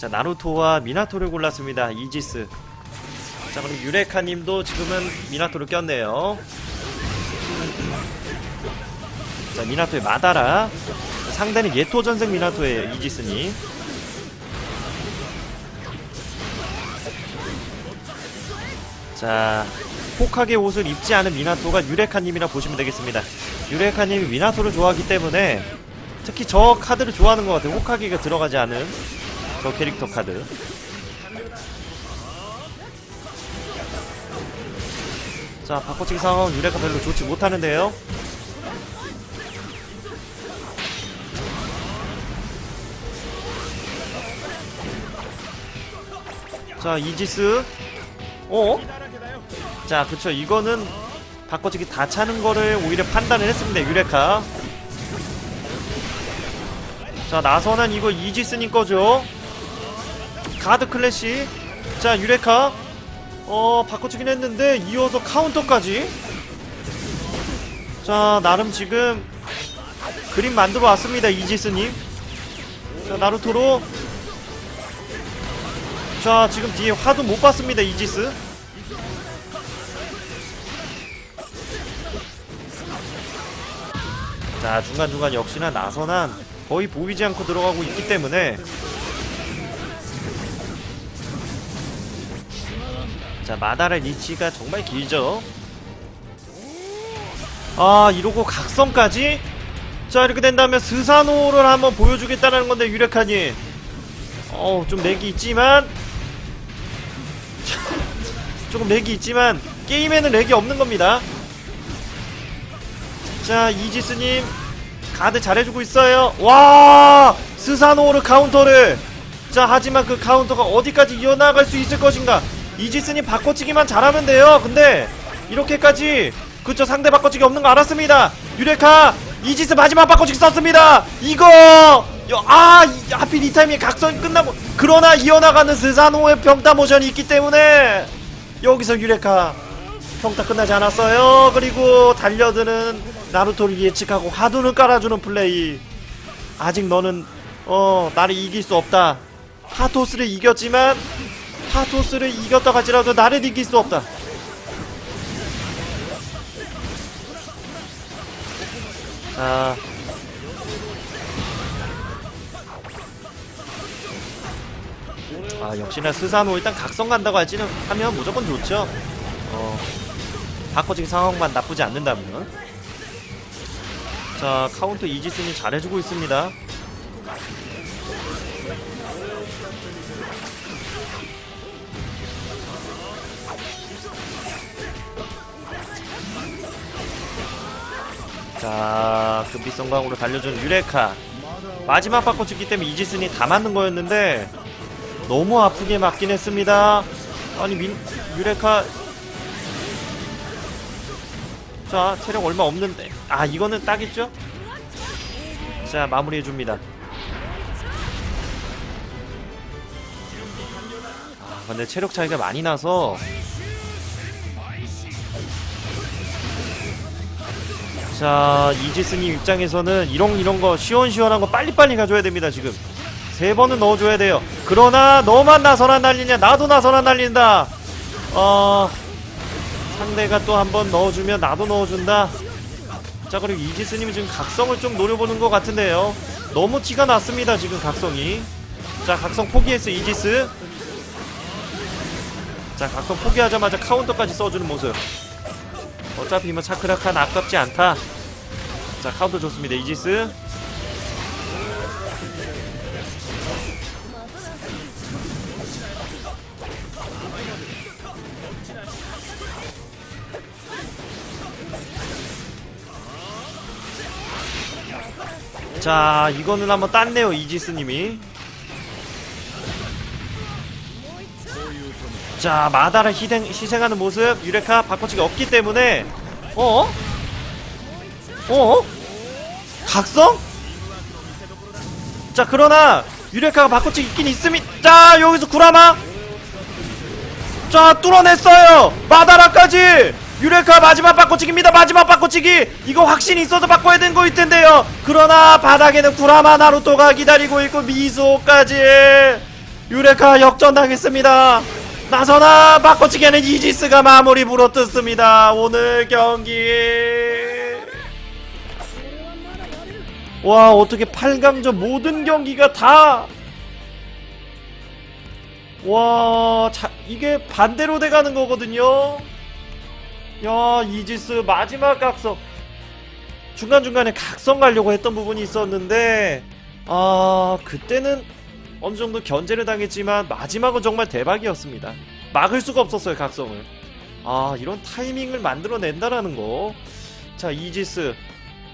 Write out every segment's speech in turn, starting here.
자 나루토와 미나토를 골랐습니다. 이지스. 자 그럼 유레카님도 지금은 미나토를 꼈네요. 자 미나토의 마다라. 상대는 예토 전생 미나토예요 이지스니 자 혹하게 옷을 입지 않은 미나토가 유레카님이라 보시면 되겠습니다. 유레카님이 미나토를 좋아하기 때문에 특히 저 카드를 좋아하는 것 같아요. 혹하게가 들어가지 않은 저 캐릭터 카드. 자 바꿔치기 상황 유레카 별로 좋지 못하는데요. 자 이지스. 어? 자 그쵸. 이거는 바꿔치기 다 차는 거를 오히려 판단을 했습니다 유레카. 자 나선한 이거 이지스님 거죠 가드 클래시. 자 유레카. 어 바꿔치긴 했는데 이어서 카운터까지. 자 나름 지금 그림 만들어 왔습니다 이지스님. 자 나루토로. 자 지금 뒤에 화도 못 봤습니다 이지스. 자 중간중간 역시나 나선한 거의 보이지 않고 들어가고 있기 때문에 자 마다의 리치가 정말 길죠? 아 이러고 각성까지? 자 이렇게 된다면 스사노를 한번 보여주겠다는 건데 유력하니 어우 좀 렉이 있지만. 조금 렉이 있지만 게임에는 렉이 없는 겁니다. 자 이지스님. 가드 잘해주고 있어요. 와! 스사노르 카운터를. 자 하지만 그 카운터가 어디까지 이어나갈 수 있을 것인가 이지스님 바꿔치기만 잘하면 돼요 근데 이렇게까지 그쵸 상대 바꿔치기 없는 거 알았습니다 유레카 이지스 마지막 바꿔치기 썼습니다 이거 여- 아 이- 하필 이 타이밍에 각성이 끝나고 그러나 이어나가는 스사노의 평타 모션이 있기 때문에 여기서 유레카 평타 끝나지 않았어요. 그리고 달려드는 나루토를 예측하고 하두는 깔아주는 플레이. 아직 너는 어 나를 이길 수 없다. 하토스를 이겼지만 하토스를 이겼다 할지라도 나를 이길 수 없다. 자. 아 역시나 스사노 일단 각성 간다고 할지는 하면 무조건 좋죠. 어, 바꿔치기 상황만 나쁘지 않는다면 자 카운터 이지스님 잘해주고 있습니다 자 금빛성광으로 달려준 유레카. 마지막 바꿔치기 때문에 이지스니 다 맞는 거였는데 너무 아프게 맞긴 했습니다. 아니 민 유레카. 자 체력 얼마 없는데. 아 이거는 딱있죠? 자 마무리해줍니다. 아 근데 체력 차이가 많이 나서 자 이지스님 입장에서는 이런 이런 거 시원시원한 거 빨리빨리 가져야 됩니다 지금 세 번은 넣어줘야 돼요 그러나 너만 나서나 날리냐 나도 나서나 날린다 어 상대가 또 한 번 넣어주면 나도 넣어준다. 자 그리고 이지스님이 지금 각성을 좀 노려보는 것 같은데요. 너무 티가 났습니다 지금 각성이. 자 각성 포기했어 이지스. 자 각성 포기하자마자 카운터까지 써주는 모습. 어차피 뭐 차크라칸 아깝지 않다. 자 카운터 좋습니다 이지스. 자 이거는 한번 땄네요 이지스님이 자 마다를 희생, 희생하는 모습 유레카 바꿔치기 없기 때문에 어? 어? 각성? 자 그러나 유레카가 바꿔치기 있긴 있습니다 자 여기서 구라마 자 뚫어냈어요 마다라까지 유레카 마지막 바꿔치기입니다 마지막 바꿔치기 이거 확신이 있어서 바꿔야 되는 거일 텐데요 그러나 바닥에는 구라마 나루토가 기다리고 있고 미소까지 유레카 역전당했습니다. 나서나 바꿔치기하는 이지스가 마무리 물어뜯습니다. 오늘 경기. 와 어떻게 8강전 모든 경기가 다. 와 자, 이게 반대로 돼가는 거거든요. 야 이지스 마지막 각성. 중간중간에 각성 가려고 했던 부분이 있었는데 아 그때는 어느 정도 견제를 당했지만 마지막은 정말 대박이었습니다. 막을 수가 없었어요 각성을. 아 이런 타이밍을 만들어낸다라는 거. 자 이지스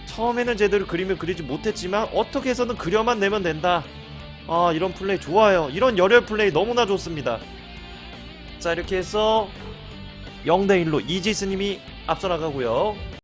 처음에는 제대로 그림을 그리지 못했지만 어떻게 해서든 그려만 내면 된다. 아 이런 플레이 좋아요. 이런 열혈 플레이 너무나 좋습니다. 자 이렇게 해서 0대1로 이지스님이 앞서 나가고요.